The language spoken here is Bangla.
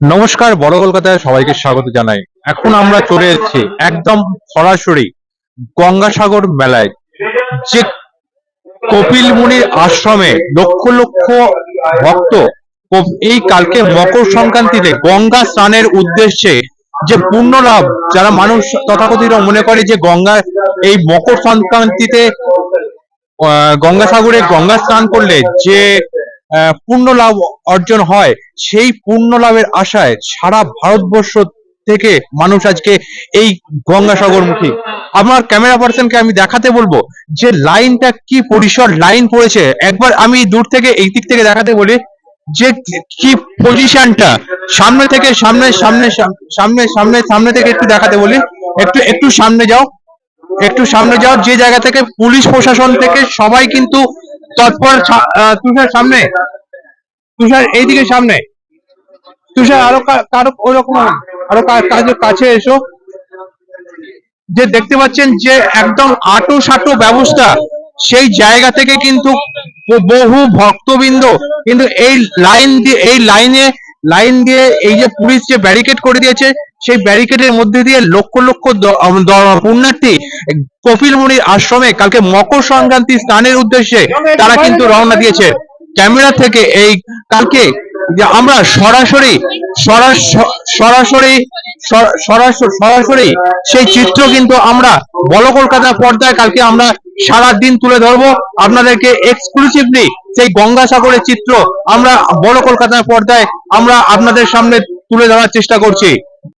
নমস্কার, বড় কলকাতায় সবাইকে স্বাগত জানাই। এখন আমরা চলে এসেছি একদম সরাসরি গঙ্গাসাগর মেলায়, যে কপিল মুনির আশ্রমে লক্ষ লক্ষ ভক্ত এই কালকে মকর সংক্রান্তিতে গঙ্গা স্নানের উদ্দেশ্যে যে পূর্ণ লাভ যারা মানুষ তথাকথিত মনে করে যে গঙ্গা, এই মকর সংক্রান্তিতে গঙ্গাসাগরে গঙ্গা স্নান করলে যে পুণ্য লাভ অর্জন হয়। সেই পূর্ণ লাভের আশায় সারা ভারতবর্ষ থেকে মানুষ আজকে এই গঙ্গাসাগরমুখী। আমার ক্যামেরা পার্সনকে আমি দেখাতে বলব যে লাইনটা কি পরিসর, লাইন পড়েছে। একবার আমি দূর থেকে এই দিক থেকে দেখাতে বলি যে কি পজিশনটা। সামনে থেকে সামনে সামনে সামনে সামনে সামনে থেকে একটু দেখাতে বলি। একটু একটু সামনে যাও। একটু সামনে যাও। যে জায়গা থেকে পুলিশ প্রশাসন থেকে সবাই কিন্তু তৎপর তুষার সামনে। তুষার এইদিকে সামনে। তুষার আরও কারও ওরকম আরও কাছে এসো। যে দেখতে পাচ্ছেন যে একদম আটো সাটো ব্যবস্থা, সেই জায়গা থেকে কিন্তু বহু ভক্তবৃন্দ কিন্তু এই লাইন দিয়ে এই লাইনে লাইন দিয়ে এই যে পুলিশ যে ব্যারিকেড করে দিয়েছে সেই ব্যারিকেডের মধ্যে দিয়ে লক্ষ লক্ষ পুণ্যার্থী কপিল মুনির আশ্রমে কালকে মকর সংক্রান্তি স্নানের উদ্দেশ্যে তারা কিন্তু রওনা দিয়েছে। ক্যামেরা থেকে এই কালকে আমরা সরাসরি সরাস- সরাসরি সরাসরি সেই চিত্র কিন্তু আমরা বড় কলকাতা পর্দায় কালকে আমরা সারা দিন তুলে ধরবো। আপনাদেরকে এক্সক্লুসিভলি সেই গঙ্গাসাগরের চিত্র আমরা বড় কলকাতার পর্দায় আমরা আপনাদের সামনে তুলে ধরার চেষ্টা করছি।